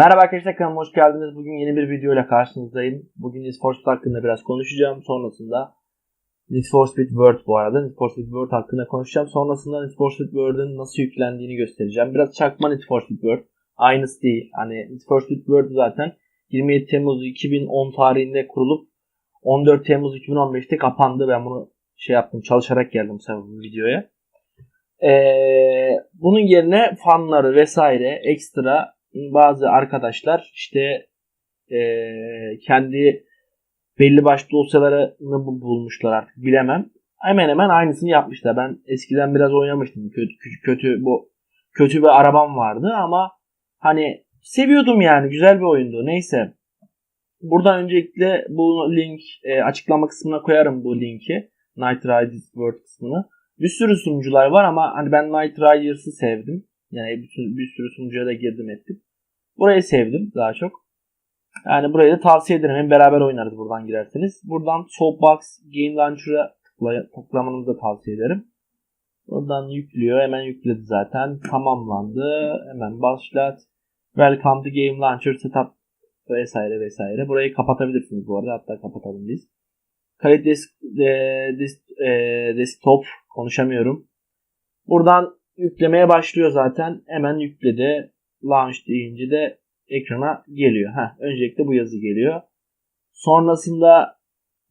Merhaba arkadaşlar kanalıma hoş geldiniz. Bugün yeni bir video ile karşınızdayım. Bugün Need hakkında biraz konuşacağım. Sonrasında Need for Speed World bu arada. Need for Speed World hakkında konuşacağım. Sonrasında Need for Speed World'ın nasıl yüklendiğini göstereceğim. Biraz çakma Need for Speed World. Aynısı değil. Hani Need for Speed World zaten 27 Temmuz 2010 tarihinde kurulup 14 Temmuz 2015'te kapandı. Ben bunu şey yaptım çalışarak geldim bu videoya. Ee, bunun yerine fanları vesaire ekstra bazı arkadaşlar işte e, kendi belli başlı dosyalarını bu- bulmuşlar artık bilemem. Hemen hemen aynısını yapmışlar. Ben eskiden biraz oynamıştım. Kötü, kötü, bu kötü bir arabam vardı ama hani seviyordum yani güzel bir oyundu. Neyse. Buradan öncelikle bu link e, açıklama kısmına koyarım bu linki. Night Riders World kısmını. Bir sürü sunucular var ama hani ben Night Riders'ı sevdim. Yani bütün bir sürü sunucuya da girdim ettim. Burayı sevdim daha çok. Yani burayı da tavsiye ederim. Hem beraber oynarız buradan girerseniz. Buradan Soapbox Game Launcher'a tıkla- tıklamanızı da tavsiye ederim. Buradan yüklüyor. Hemen yükledi zaten. Tamamlandı. Hemen başlat. Welcome to Game Launcher Setup vesaire vesaire. Burayı kapatabilirsiniz bu arada. Hatta kapatalım biz. Kayıt desk, e, desk- e, desktop konuşamıyorum. Buradan yüklemeye başlıyor zaten. Hemen yükledi. Launch deyince de ekrana geliyor. Heh, öncelikle bu yazı geliyor. Sonrasında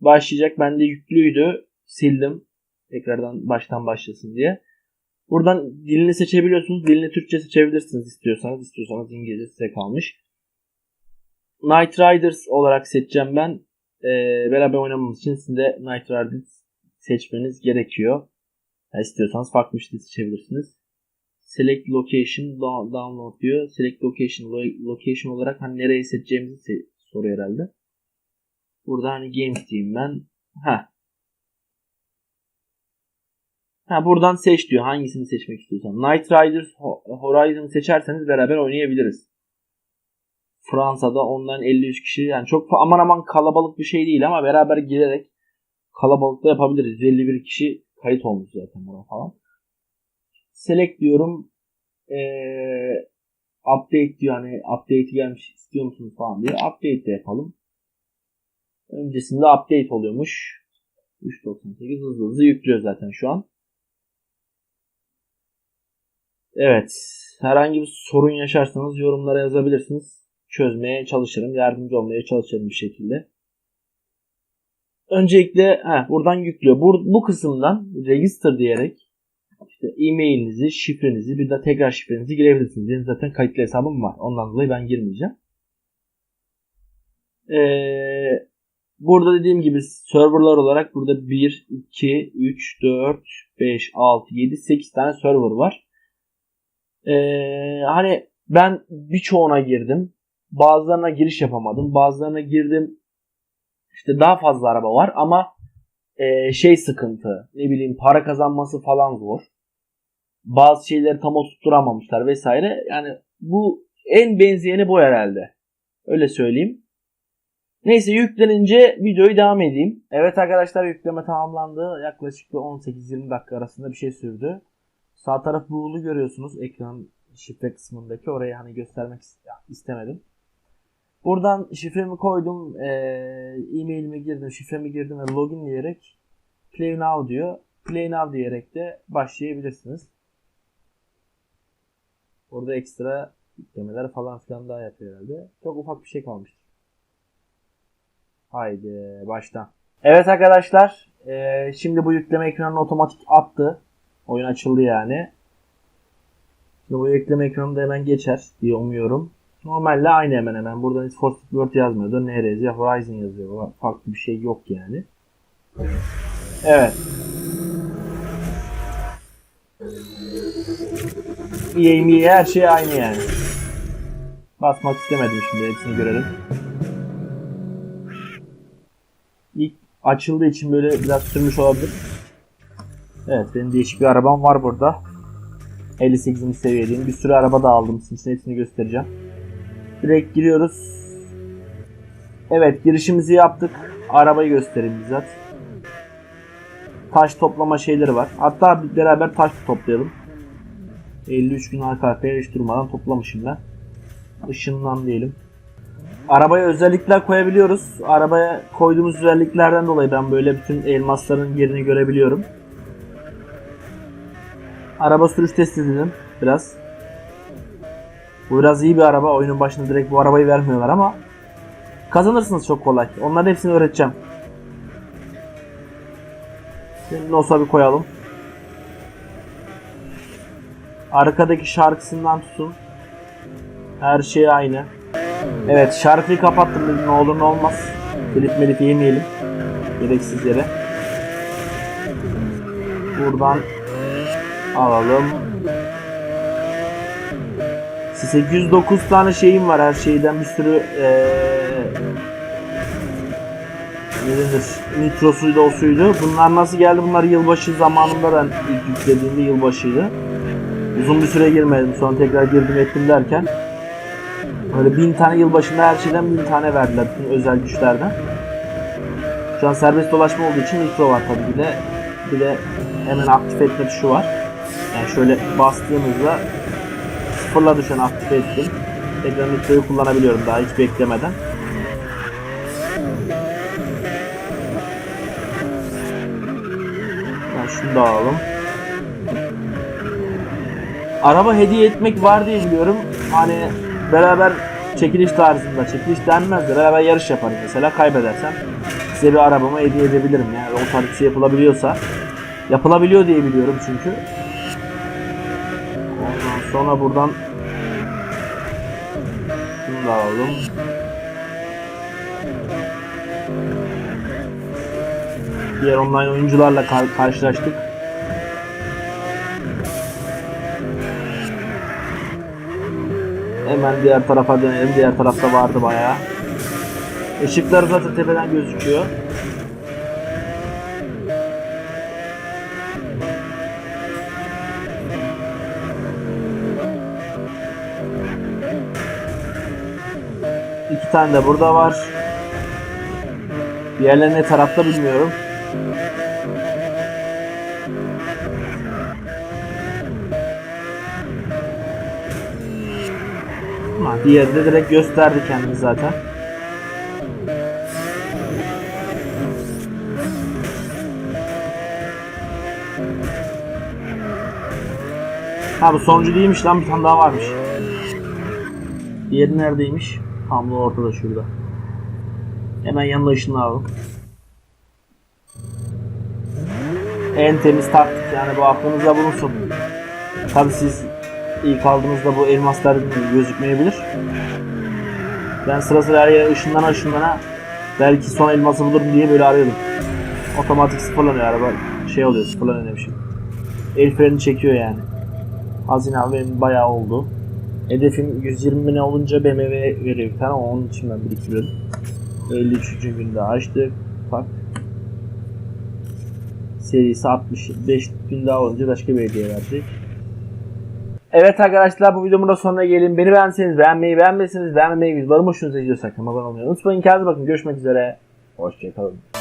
başlayacak. Bende yüklüydü. Sildim. Tekrardan baştan başlasın diye. Buradan dilini seçebiliyorsunuz. Dilini Türkçe seçebilirsiniz istiyorsanız. İstiyorsanız İngilizce size kalmış. Night Riders olarak seçeceğim ben. Ee, beraber oynamamız için sizin de Night Riders seçmeniz gerekiyor. Ya istiyorsanız farklı bir şey seçebilirsiniz. Select Location down- download diyor. Select Location lo- location olarak hani nereye seçeceğimizi se- soruyor herhalde. Burada hani Games diyeyim ben. Ha. Ha buradan seç diyor. Hangisini seçmek istiyorsan. Night Riders Ho- Horizon seçerseniz beraber oynayabiliriz. Fransa'da ondan 53 kişi yani çok aman aman kalabalık bir şey değil ama beraber girerek kalabalıkta yapabiliriz. 51 kişi kayıt olmuş zaten buna falan. Select diyorum. Ee, update diyor hani update gelmiş istiyor musunuz falan diye. Update de yapalım. Öncesinde update oluyormuş. 3.98 hızlı hızlı yüklüyor zaten şu an. Evet. Herhangi bir sorun yaşarsanız yorumlara yazabilirsiniz. Çözmeye çalışırım. Yardımcı olmaya çalışırım bir şekilde. Öncelikle heh, buradan yüklüyor. Bu, bu kısımdan register diyerek işte e-mailinizi, şifrenizi bir de tekrar şifrenizi girebilirsiniz. Benim zaten kayıtlı hesabım var. Ondan dolayı ben girmeyeceğim. Ee, burada dediğim gibi serverlar olarak burada 1, 2, 3, 4, 5, 6, 7, 8 tane server var. Ee, hani ben birçoğuna girdim. Bazılarına giriş yapamadım. Bazılarına girdim. İşte daha fazla araba var ama e, şey sıkıntı. Ne bileyim para kazanması falan zor. Bazı şeyleri tam oturtturamamışlar vesaire. Yani bu en benzeyeni bu herhalde. Öyle söyleyeyim. Neyse yüklenince videoyu devam edeyim. Evet arkadaşlar yükleme tamamlandı. Yaklaşık bir 18-20 dakika arasında bir şey sürdü. Sağ taraf buğulu görüyorsunuz ekran şifre kısmındaki. Orayı hani göstermek istemedim. Buradan şifremi koydum. E-mailimi girdim, şifremi girdim ve login diyerek Play Now diyor. Play Now diyerek de başlayabilirsiniz. Orada ekstra yüklemeler falan filan daha yapıyor herhalde. Çok ufak bir şey kalmıştır. Haydi baştan. Evet arkadaşlar. eee, şimdi bu yükleme ekranını otomatik attı. Oyun açıldı yani. Şimdi bu yükleme ekranında hemen geçer diye umuyorum. Normalde aynı hemen hemen. Burada Need for Speed World yazmıyordu. NRZ, Horizon yazıyor. Farklı bir şey yok yani. Evet. MIA her şey aynı yani. Basmak istemedim şimdi hepsini görelim. İlk açıldığı için böyle biraz sürmüş olabilir. Evet benim değişik bir arabam var burada. 58. seviyedeyim. Bir sürü araba da aldım. Sizin hepsini göstereceğim. Direkt giriyoruz. Evet girişimizi yaptık. Arabayı göstereyim bizzat. Taş toplama şeyleri var. Hatta beraber taş toplayalım. 53 gün arka arkaya hiç durmadan toplamışım ben. ışınlan diyelim. Arabaya özellikler koyabiliyoruz. Arabaya koyduğumuz özelliklerden dolayı ben böyle bütün elmasların yerini görebiliyorum. Araba sürüş testi dedim biraz. Bu biraz iyi bir araba. Oyunun başında direkt bu arabayı vermiyorlar ama kazanırsınız çok kolay. Onların hepsini öğreteceğim. Şimdi Nos'a bir koyalım. Arkadaki şarkısından tutun. Her şey aynı. Evet şarkıyı kapattım dedim ne olur ne olmaz. Telif melif yemeyelim. Gereksiz yere. Buradan alalım. 809 tane şeyim var her şeyden bir sürü eee ne denir? Nitrosuydu o suydu. Bunlar nasıl geldi? Bunlar yılbaşı zamanında ben ilk yüklediğimde yılbaşıydı. Uzun bir süre girmedim. Sonra tekrar girdim ettim derken Böyle bin tane yılbaşında her şeyden bin tane verdiler bütün özel güçlerden. Şu an serbest dolaşma olduğu için nitro var tabii bir de. Bir de hemen aktif etme tuşu var. Yani şöyle bastığımızda sıfırladı şu an aktif ettim. Tekrar nitroyu kullanabiliyorum daha hiç beklemeden. Yani şunu da alalım. Araba hediye etmek var diye biliyorum. Hani beraber çekiliş tarzında, çekiliş denmez de beraber yarış yaparız mesela kaybedersem size bir arabamı hediye edebilirim yani o tarz şey yapılabiliyorsa. Yapılabiliyor diye biliyorum çünkü. Ondan sonra buradan şunu da alalım. Diğer online oyuncularla kar- karşılaştık. Hemen diğer tarafa dönelim. Diğer tarafta vardı bayağı. Işıklar zaten tepeden gözüküyor. İki tane de burada var. Diğerleri ne tarafta bilmiyorum. Ama diğeri direkt gösterdi kendini zaten. Ha bu sonuncu değilmiş lan bir tane daha varmış. Diğeri neredeymiş? Tam da ortada şurada. Hemen yanına ışınlayalım. En temiz taktik yani bu aklınızda bulunsun. Tabi siz ilk aldığınızda bu elmaslar gözükmeyebilir. Ben sıra sıra her yere ışınlana ışınlana belki son elması bulurum diye böyle arıyordum. Otomatik sıfırlanıyor araba. Şey oluyor sıfırlanıyor demişim. El freni çekiyor yani. Hazine benim bayağı oldu. Hedefim 120 bine olunca BMW veriyor bir tane onun için ben biriktiriyorum. 53. günde açtık. Bak. Serisi 65 gün daha olunca başka bir hediye verecek. Evet arkadaşlar bu videomun da sonuna gelin. Beni beğenseniz beğenmeyi beğenmezseniz beğenmemeyi videolarım hoşunuza gidiyorsa kanalıma abone olmayı unutmayın. Kendinize bakın. Görüşmek üzere. Hoşçakalın.